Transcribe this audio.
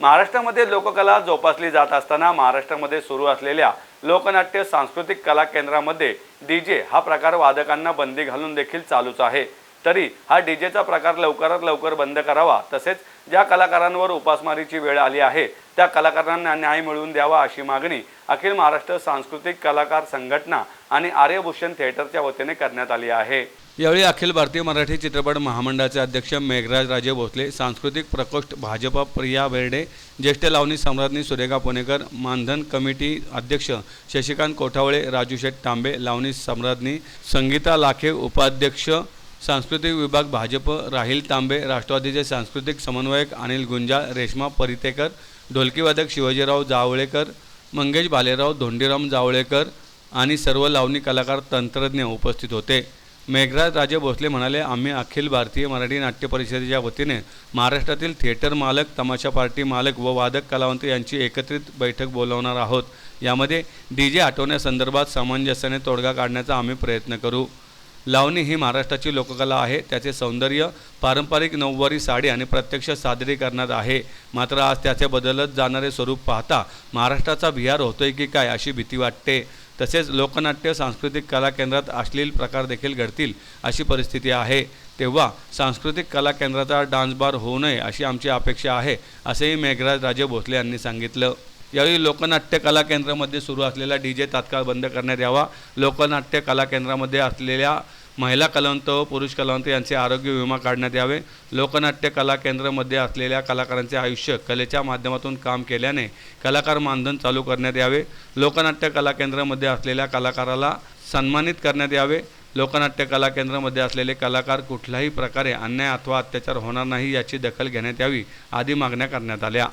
महाराष्ट्रामध्ये लोककला जोपासली जात असताना महाराष्ट्रामध्ये सुरू असलेल्या लोकनाट्य सांस्कृतिक कला केंद्रामध्ये डीजे हा प्रकार वादकांना बंदी घालून देखील चालूच आहे. तरी हा डीजेचा प्रकार लवकरात लवकर बंद करावा तसेच ज्या कलाकारांवर उपासमारीची वेळ आली आहे त्या कलाकारांना न्याय मिळवून द्यावा अशी मागणी अखिल महाराष्ट्र सांस्कृतिक कलाकार संघटना आणि आर्यभूषण थिएटरच्या वतीने करण्यात आली आहे. यावेळी अखिल भारतीय मराठी चित्रपट महामंडळाचे अध्यक्ष मेघराज राजे भोसले सांस्कृतिक प्रकोष्ठ भाजप प्रिया बेर्डे ज्येष्ठ लावणी सम्राज्ञी सुरेखा पुणेकर मानधन कमिटी अध्यक्ष शशिकांत कोठावळे राजू शेठ तांबे लावणी सम्राज्ञी संगीता लाखे उपाध्यक्ष सांस्कृतिक विभाग भाजप राहिल तांबे राष्ट्रवादीचे सांस्कृतिक समन्वयक अनिल गुंजाळ रेश्मा परितेकर ढोलकीवादक शिवाजीराव जावळेकर मंगेश भालेराव धोंडीराम जावळेकर आणि सर्व लावणी कलाकार तंत्रज्ञ उपस्थित होते. मेघराज राजे भोसले म्हणाले आम्ही अखिल भारतीय मराठी नाट्य परिषदेच्या वतीने महाराष्ट्रातील थिएटर मालक तमाशा पार्टी मालक व वादक कलावंत यांची एकत्रित बैठक बोलवणार आहोत. यामध्ये डी जे हटवण्यासंदर्भात सामंजस्याने तोडगा काढण्याचा आम्ही प्रयत्न करू. लावणी ही महाराष्ट्राची लोककला आहे. त्याचे सौंदर्य पारंपरिक नऊवारी साडी आणि प्रत्यक्ष सादरीकरणात आहे. मात्र आज त्याचे बदलत जाणारे स्वरूप पाहता महाराष्ट्राचा विहार होतोय की काय अशी भीती वाटते. तसेच लोकनाट्य सांस्कृतिक कला केंद्रात अश्लील प्रकार देखील घडतील अशी परिस्थिती आहे. तेव्हा सांस्कृतिक कला केंद्राचा डान्स बार होऊ नये अशी आमची अपेक्षा आहे असेही मेघराज राजे भोसले यांनी सांगितलं. यावेळी लोकनाट्य कला केंद्रामध्ये सुरू असलेला डी जे तात्काळ बंद करण्यात यावा. लोकनाट्य कला केंद्रामध्ये असलेल्या महिला कलावंत व पुरुष कलावंत यांचे आरोग्य विमा काढण्यात यावे. लोकनाट्य कला केंद्रामध्ये असलेल्या कलाकारांचे आयुष्य कलेच्या माध्यमातून काम केल्याने कलाकार मानधन चालू करण्यात यावे. लोकनाट्य कला केंद्रामध्ये असलेल्या कलाकाराला सन्मानित करण्यात यावे. लोकनाट्य कला केंद्रामध्ये असलेले कलाकार कुठल्याही प्रकारे अन्याय अथवा अत्याचार होणार नाही याची दखल घेण्यात यावी आदी मागण्या करण्यात आल्या.